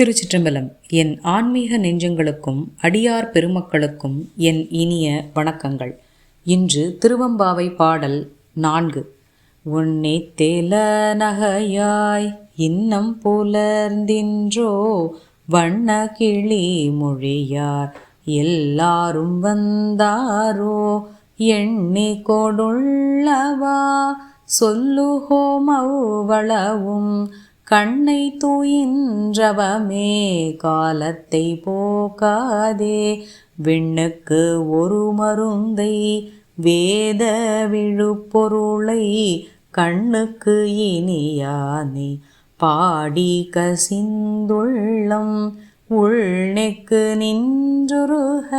திருச்சிற்றம்பலம். என் ஆன்மீக நெஞ்சங்களுக்கும் அடியார் பெருமக்களுக்கும் என் இனிய வணக்கங்கள். இன்று திருவம்பாவை பாடல் நான்கு. உன்னை தேல நகையாய் இன்னம் புலர்ந்தின்றோ வண்ண கிளி மொழியார் எல்லாரும் வந்தாரோ எண்ணி கொடுள்ளவா சொல்லுகோம் கண்ணை தூயின்றவமே காலத்தை போக்காதே. விண்ணுக்கு ஒரு மருந்தை வேத விழுப்பொருளை கண்ணுக்கு இனியானே. பாடி கசிந்துள்ளம் உள்நெக்கு நின்றுருக.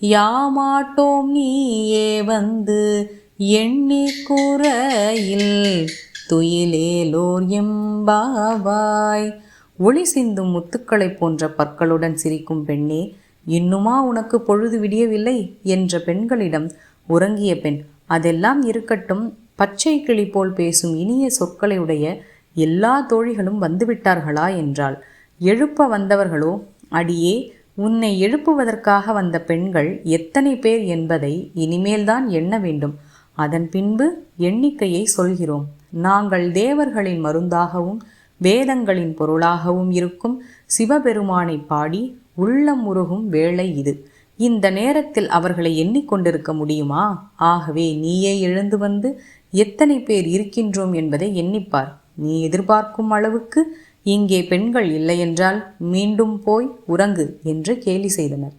யாமாட்டோம் நீயே வந்து எண்ணி குறையில் துயிலேலோர் எம்பாவாய். ஒளி சிந்தும் முத்துக்களைப் போன்ற பற்களுடன் சிரிக்கும் பெண்ணே இன்னுமா உனக்கு பொழுது விடியவில்லை? என்ற பெண்களிடம் உறங்கிய பெண் அதெல்லாம் இருக்கட்டும் பச்சை கிளி போல் பேசும் இனிய சொற்களை உடைய எல்லா தோழிகளும் வந்துவிட்டார்களா? என்றாள். எழுப்ப வந்தவர்களோ அடியே உன்னை எழுப்புவதற்காக வந்த பெண்கள் எத்தனை பேர் என்பதை இனிமேல்தான் எண்ண வேண்டும். அதன் பின்பு எண்ணிக்கையை சொல்கிறோம். நாங்கள் தேவர்களின் மருந்தாகவும் வேதங்களின் பொருளாகவும் இருக்கும் சிவபெருமானை பாடி உள்ளம் உருகும் வேளை இது. இந்த நேரத்தில் அவர்களை எண்ணிக்கொண்டிருக்க முடியுமா? ஆகவே நீயே எழுந்து வந்து எத்தனை பேர் இருக்கின்றோம் என்பதை எண்ணிப்பார். நீ எதிர்பார்க்கும் அளவுக்கு இங்கே பெண்கள் இல்லையென்றால் மீண்டும் போய் உறங்கு என்று கேலி செய்தனர்.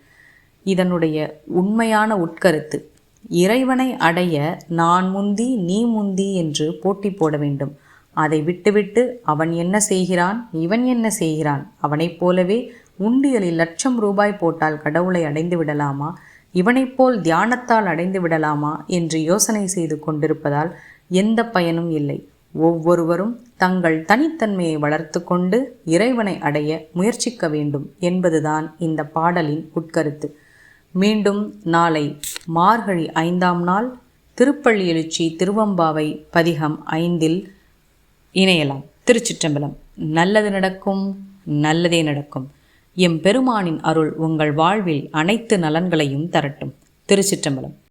இதனுடைய உண்மையான உட்கருத்து. இறைவனை அடைய நான் முந்தி நீ முந்தி என்று போட்டி போட வேண்டும். அதை விட்டுவிட்டு அவன் என்ன செய்கிறான்? இவன் என்ன செய்கிறான்? அவனைப் போலவே உண்டியலில் லட்சம் ரூபாய் போட்டால் கடவுளை அடைந்து விடலாமா? இவனைப் போல் தியானத்தால் அடைந்து விடலாமா? என்று யோசனை செய்து கொண்டிருப்பதால் எந்த பயனும் இல்லை. ஒவ்வொருவரும் தங்கள் தனித்தன்மையை வளர்த்து கொண்டு இறைவனை அடைய முயற்சிக்க வேண்டும் என்பதுதான் இந்த பாடலின் உட்கருத்து. மீண்டும் நாளை மார்கழி ஐந்தாம் நாள் திருப்பள்ளி எழுச்சி திருவம்பாவை பதிகம் ஐந்தில் இணையலாம். திருச்சிற்றம்பலம். நல்லது நடக்கும் நல்லதே நடக்கும். எம் பெருமானின் அருள் உங்கள் வாழ்வில் அனைத்து நலன்களையும் தரட்டும். திருச்சிற்றம்பலம்.